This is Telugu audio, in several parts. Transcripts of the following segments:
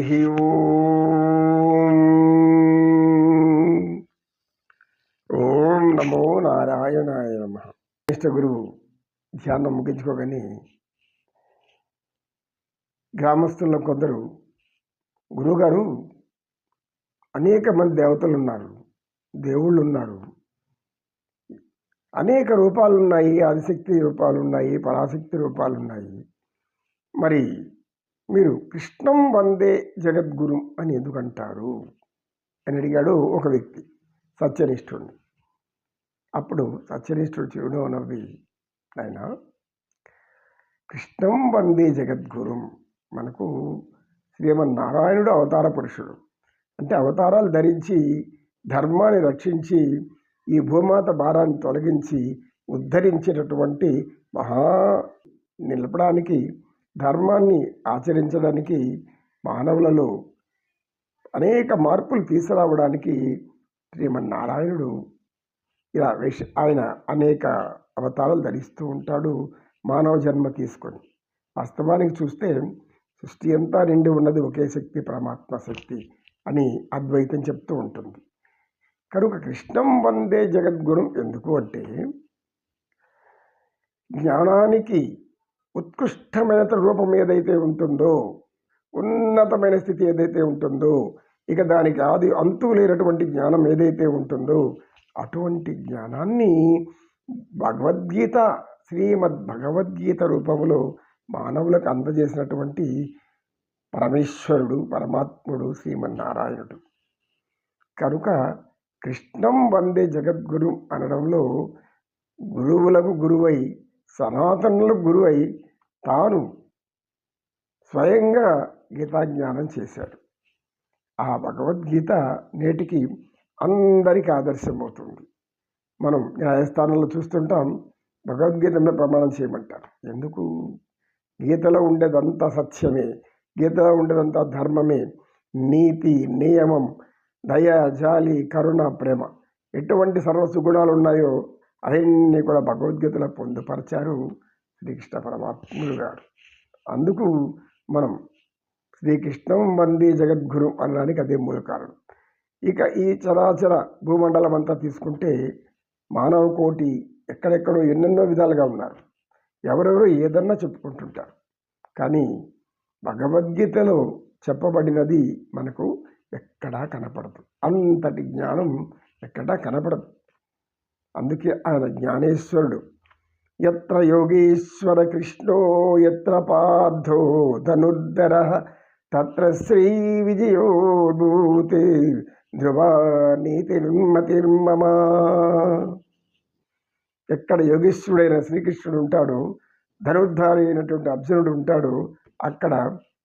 ఓం ఓం నమో నారాయణాయ నమ. ఇష్ట గురువు ధ్యానం ముగించుకోగానే గ్రామస్తుల్లో కొందరు గురువుగారు అనేక మంది దేవతలు ఉన్నారు దేవుళ్ళు ఉన్నారు. అనేక రూపాలు ఉన్నాయి ఆదిశక్తి రూపాలు ఉన్నాయి పరాశక్తి రూపాలు ఉన్నాయి మరి మీరు కృష్ణం వందే జగద్గురు అని ఎందుకంటారు? అని అడిగాడు ఒక వ్యక్తి సత్యనిష్ఠుడిని అప్పుడు సత్యనిష్ఠుడు చెవుడు నవ్వి ఆయన కృష్ణం వందే జగద్గురుం మనకు శ్రీమన్నారాయణుడు అవతార పురుషుడు. అంటే అవతారాలు ధరించి ధర్మాన్ని రక్షించి ఈ భూమాత భారాన్ని తొలగించి ఉద్ధరించేటటువంటి మహా నిలపడానికి ధర్మాన్ని ఆచరించడానికి మానవులలో అనేక మార్పులు తీసుకురావడానికి శ్రీమన్నారాయణుడు ఇలా వేష ఆయన అనేక అవతారాలు ధరిస్తూ ఉంటాడు మానవ జన్మ తీసుకొని. వాస్తవానికి చూస్తే సృష్టి అంతా నిండి ఉన్నది ఒకే శక్తి పరమాత్మ శక్తి అని అద్వైతం చెప్తూ ఉంటుంది. కనుక కృష్ణం వందే జగద్గురు ఎందుకు అంటే జ్ఞానానికి ఉత్కృష్టమైన రూపం ఏదైతే ఉంటుందో ఉన్నతమైన స్థితి ఏదైతే ఉంటుందో ఇక దానికి ఆది అంతు లేనటువంటి జ్ఞానం ఏదైతే ఉంటుందో అటువంటి జ్ఞానాన్ని భగవద్గీత శ్రీమద్ భగవద్గీత రూపంలో మానవులకు అందజేసినటువంటి పరమేశ్వరుడు పరమాత్ముడు శ్రీమన్నారాయణుడు. కనుక కృష్ణం వందే జగద్గురు అనడంలో గురువులకు గురువై సనాతనులకు గురువై తాను స్వయంగా గీతాజ్ఞానం చేశాడు. ఆ భగవద్గీత నేటికి అందరికీ ఆదర్శమవుతుంది. మనం న్యాయస్థానంలో చూస్తుంటాం భగవద్గీత మీద ప్రమాణం చేయమంటారు. ఎందుకు? గీతలో ఉండేదంతా సత్యమే గీతలో ఉండేదంతా ధర్మమే నీతి నియమం దయ జాలి కరుణ ప్రేమ. ఎటువంటి సర్వసుగుణాలు ఉన్నాయో అవన్నీ కూడా భగవద్గీతలో పొందుపరిచారు. శ్రీకృష్ణ పరమాత్ముడు గారు. అందుకు మనం శ్రీకృష్ణం వందే జగద్గురు అనడానికి అదే మూల కారణం. ఇక ఈ చరాచర భూమండలం అంతా తీసుకుంటే మానవ కోటి ఎక్కడెక్కడో ఎన్నెన్నో విధాలుగా ఉన్నారు. ఎవరెవరో ఏదన్నా చెప్పుకుంటుంటారు. కానీ భగవద్గీతలో చెప్పబడినది మనకు ఎక్కడా కనపడదు. అంతటి జ్ఞానం ఎక్కడా కనపడదు. అందుకే ఆయన జ్ఞానేశ్వరుడు. ఎత్ర యోగీశ్వర కృష్ణో ఎత్ర పార్థో ధనుర్ధర తత్ర శ్రీ విజయోభూతి ధ్రువ నీతిర్మతిర్మమా ఎక్కడ యోగేశ్వరుడైన శ్రీకృష్ణుడు ఉంటాడు ధనుర్ధారి అయినటువంటి అర్జునుడు ఉంటాడు అక్కడ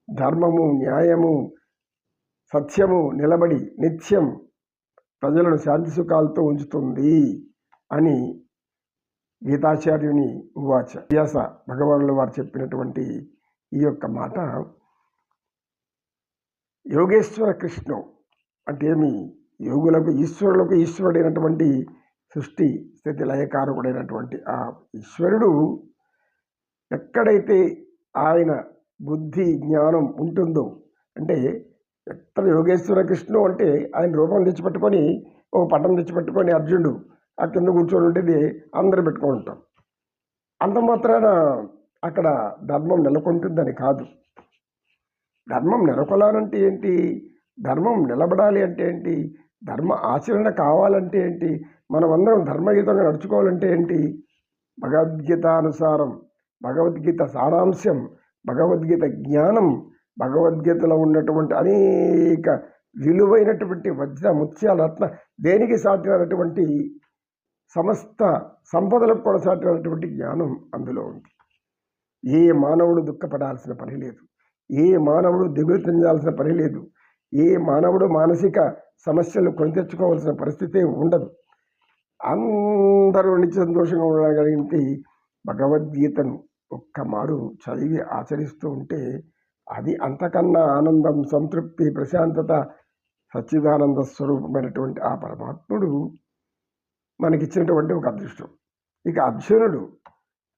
ధర్మము న్యాయము సత్యము నిలబడి నిత్యం ప్రజలను శాంతి సుఖాలతో ఉంచుతుంది అని గీతాచార్యుని ఉవాచ వ్యాస భగవానులు వారు చెప్పినటువంటి ఈ యొక్క మాట యోగేశ్వర కృష్ణు అంటే ఏమి? యోగులకు ఈశ్వరులకు ఈశ్వరుడైనటువంటి సృష్టి స్థితి లయకారకుడైనటువంటి ఆ ఈశ్వరుడు ఎక్కడైతే ఆయన బుద్ధి జ్ఞానం ఉంటుందో అంటే ఎక్కడ యోగేశ్వర కృష్ణు అంటే ఆయన రూపం తెచ్చిపెట్టుకొని ఓ పటం తెచ్చిపెట్టుకొని అర్జునుడు ఆ కింద కూర్చొని ఉండేది అందరు పెట్టుకొని ఉంటాం. అంత మాత్రాన అక్కడ ధర్మం నెలకొంటుందని కాదు. ధర్మం నెలకొలాలంటే ఏంటి? ధర్మం నిలబడాలి అంటే ఏంటి? ధర్మ ఆచరణ కావాలంటే ఏంటి? మనమందరం ధర్మయుతంగా నడుచుకోవాలంటే ఏంటి? భగవద్గీత అనుసారం భగవద్గీత సారాంశం భగవద్గీత జ్ఞానం భగవద్గీతలో ఉన్నటువంటి అనేక విలువైనటువంటి వజ్ర ముత్యాల రత్న దేనికి సాటినటువంటి సమస్త సంపదలకు కొనసాగినటువంటి జ్ఞానం అందులో ఉంది. ఏ మానవుడు దుఃఖపడాల్సిన పని లేదు. ఏ మానవుడు దిగులు చెందాల్సిన పని లేదు. ఏ మానవుడు మానసిక సమస్యలు కొని తెచ్చుకోవాల్సిన పరిస్థితి ఉండదు. అందరూ నిత్య సంతోషంగా ఉండగలిగితే భగవద్గీతను ఒక్క మారు చదివి ఆచరిస్తూ ఉంటే అది అంతకన్నా ఆనందం సంతృప్తి ప్రశాంతత సచ్చిదానంద స్వరూపమైనటువంటి ఆ పరమాత్ముడు మనకిచ్చినటువంటి ఒక అదృష్టం. ఇక అర్జునుడు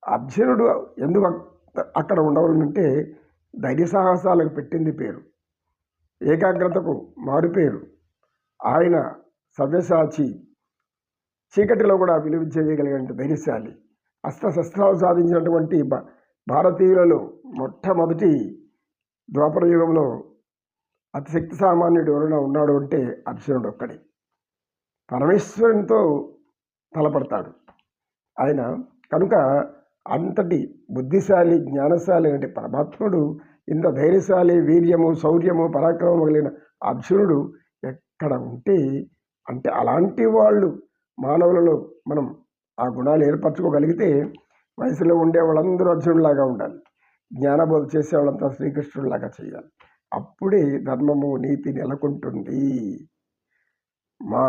అర్జునుడు ఎందుకు అక్కడ ఉండవాలంటే ధైర్య సాహసాలకు పెట్టింది పేరు. ఏకాగ్రతకు మారుపేరు ఆయన సవ్యసాచి చీకటిలో కూడా విలువ చేయగలిగిన ధైర్యశాలి. అస్త్రశస్త్రాలు సాధించినటువంటి భారతీయులలో మొట్టమొదటి ద్వాపర యుగంలో అతి శక్తి సామాన్యుడు ఎవరైనా ఉన్నాడు అంటే అర్జునుడు ఒక్కడే. పరమేశ్వరునితో తలపడతాడు. ఆయన కనుక అంతటి బుద్ధిశాలి జ్ఞానశాలి అంటే పరమాత్ముడు ఇంత ధైర్యశాలి వీర్యము శౌర్యము పరాక్రమం కలిగిన అర్జునుడు ఎక్కడ ఉంటే అంటే అలాంటి వాళ్ళు మానవులలో మనం ఆ గుణాలు ఏర్పరచుకోగలిగితే వయసులో ఉండే వాళ్ళందరూ అర్జునుడిలాగా ఉండాలి. జ్ఞానబోధ చేసే వాళ్ళంతా శ్రీకృష్ణుడిలాగా చేయాలి. అప్పుడే ధర్మము నీతి నెలకొంటుంది. మా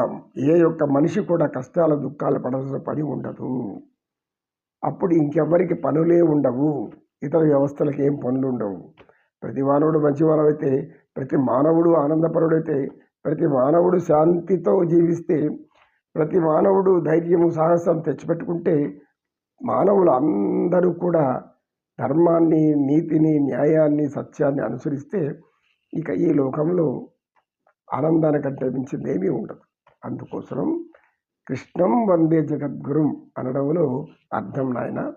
ఏ యొక్క మనిషి కూడా కష్టాల దుఃఖాలు పడాల్సిన పని ఉండదు. అప్పుడు ఇంకెవ్వరికి పనులే ఉండవు. ఇతర వ్యవస్థలకు ఏం పనులు ఉండవు ప్రతి మానవుడు మంచివాడైతే ప్రతి మానవుడు ఆనందపరుడైతే ప్రతి మానవుడు శాంతితో జీవిస్తే ప్రతి మానవుడు ధైర్యము సాహసం తెచ్చిపెట్టుకుంటే మానవులు అందరూ కూడా ధర్మాన్ని నీతిని న్యాయాన్ని సత్యాన్ని అనుసరిస్తే ఇక ఈ లోకంలో ఆనందానికంటే మించింది ఏమీ ఉండదు. అందుకోసం కృష్ణం వందే జగద్గురుం అనడంలో అర్థం నాయన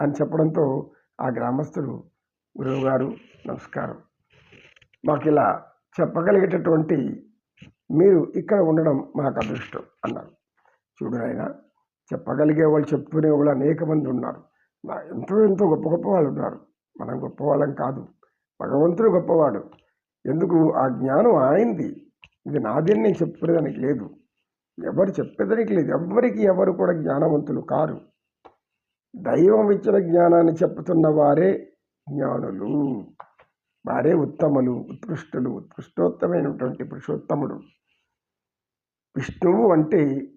అని చెప్పడంతో ఆ గ్రామస్తుడు గురువుగారు నమస్కారం. మాకు ఇలా చెప్పగలిగేటటువంటి మీరు ఇక్కడ ఉండడం మాకు అదృష్టం అన్నారు. చూడు ఆయన చెప్పగలిగే వాళ్ళు చెప్పుకునే వాళ్ళు అనేక మంది ఉన్నారు. నా ఎంతో ఎంతో గొప్ప గొప్ప వాళ్ళు ఉన్నారు. మనం గొప్పవాళ్ళం కాదు. భగవంతుడు గొప్పవాడు. ఎందుకు? ఆ జ్ఞానం ఆయనది. ఇది నాదని నేను చెప్పేదానికి లేదు. ఎవరు చెప్పేదానికి లేదు. ఎవరికి ఎవరు కూడా జ్ఞానవంతులు కారు. దైవం ఇచ్చిన జ్ఞానాన్ని చెప్తున్న వారే జ్ఞానులు. వారే ఉత్తములు ఉత్కృష్టులు ఉత్కృష్టోత్తమైనటువంటి పురుషోత్తముడు. విష్ణువు అంటే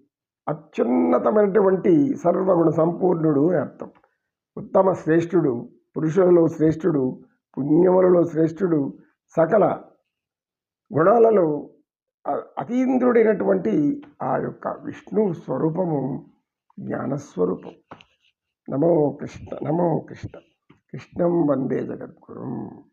అత్యున్నతమైనటువంటి సర్వగుణ సంపూర్ణుడు అని అర్థం. ఉత్తమ శ్రేష్ఠుడు పురుషులలో శ్రేష్ఠుడు పుణ్యములలో శ్రేష్ఠుడు సకల గుణాలలో అతీంద్రుడైనటువంటి ఆ యొక్క విష్ణు స్వరూపము జ్ఞానస్వరూపం. నమో కృష్ణ నమో కృష్ణ. కృష్ణం వందే జగద్గురుం.